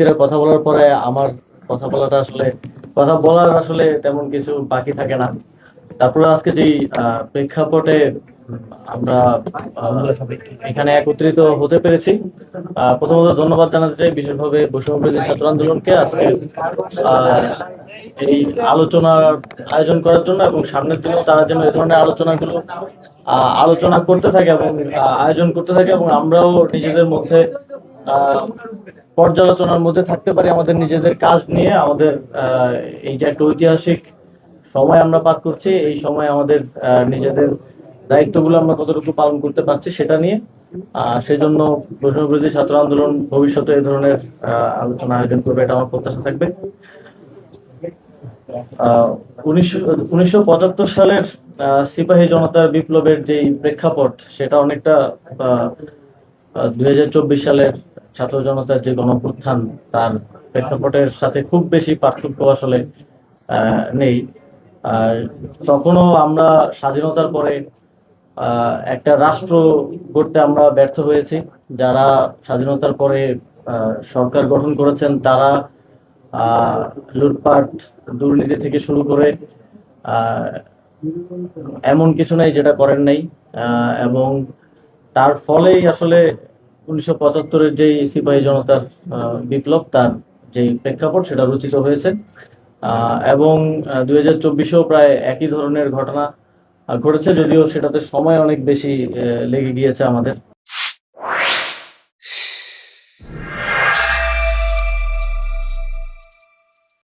ব্যক্তিরা কথা বলার পরে আমার কথা বলাটা আসলে, কথা বলার আসলে তেমন কিছু বাকি থাকে না। তারপরে আজকে যে প্রেক্ষাপটে আমরা এখানে একত্রিত হতে পেরেছি প্রথমত ধন্যবাদ জানাতে চাই বিশেষভাবে বৈষম্যবিরোধী ছাত্র আন্দোলনকে আজকে এই আলোচনার আয়োজন করার জন্য এবং সামনের দিনেও তারা যেন এই ধরনের আলোচনাগুলো আলোচনা করতে থাকে এবং আয়োজন করতে থাকে এবং আমরাও নিজেদের মধ্যে পর্যালোচনার মধ্যে থাকতে পারি আমাদের নিজেদের কাজ নিয়ে, আমাদের এই যে একটা ঐতিহাসিক সময় আমরা পার করছি, এই সময় আমাদের নিজেদের দায়িত্বগুলো আমরা কতটুকু পালন করতে পারছি সেটা নিয়ে। সেজন্য বৈষ্ণববিরোধী ছাত্র আন্দোলন ভবিষ্যতে এই ধরনের আলোচনা আয়োজন করবে এটা আমার প্রত্যাশা থাকবে। উনিশশো সালের সিপাহী জনতার বিপ্লবের যেই প্রেক্ষাপট, সেটা অনেকটা দুই হাজার চব্বিশ সালের ছাত্র জনতার যে গণপ্রত্থান তার প্রেক্ষাপটের সাথে খুব বেশি পার্থক্য আসলে নেই। তখনও আমরা স্বাধীনতার পরে একটা রাষ্ট্র গড়তে আমরা ব্যর্থ হয়েছি। যারা স্বাধীনতার পরে সরকার গঠন করেছেন, তারা লুটপাট, দুর্নীতি থেকে শুরু করে এমন কিছু নাই যেটা করেন নাই। এবং তার ফলেই আসলে উনিশশো পঁচাত্তরের যেই সিপাহী জনতার বিপ্লব, তার যে প্রেক্ষাপট, সেটা রচিত হয়েছে। এবং দুই হাজার চব্বিশেও প্রায় একই ধরনের ঘটনা ঘটেছে, যদিও সেটাতে সময় অনেক বেশি লেগে গিয়েছে আমাদের।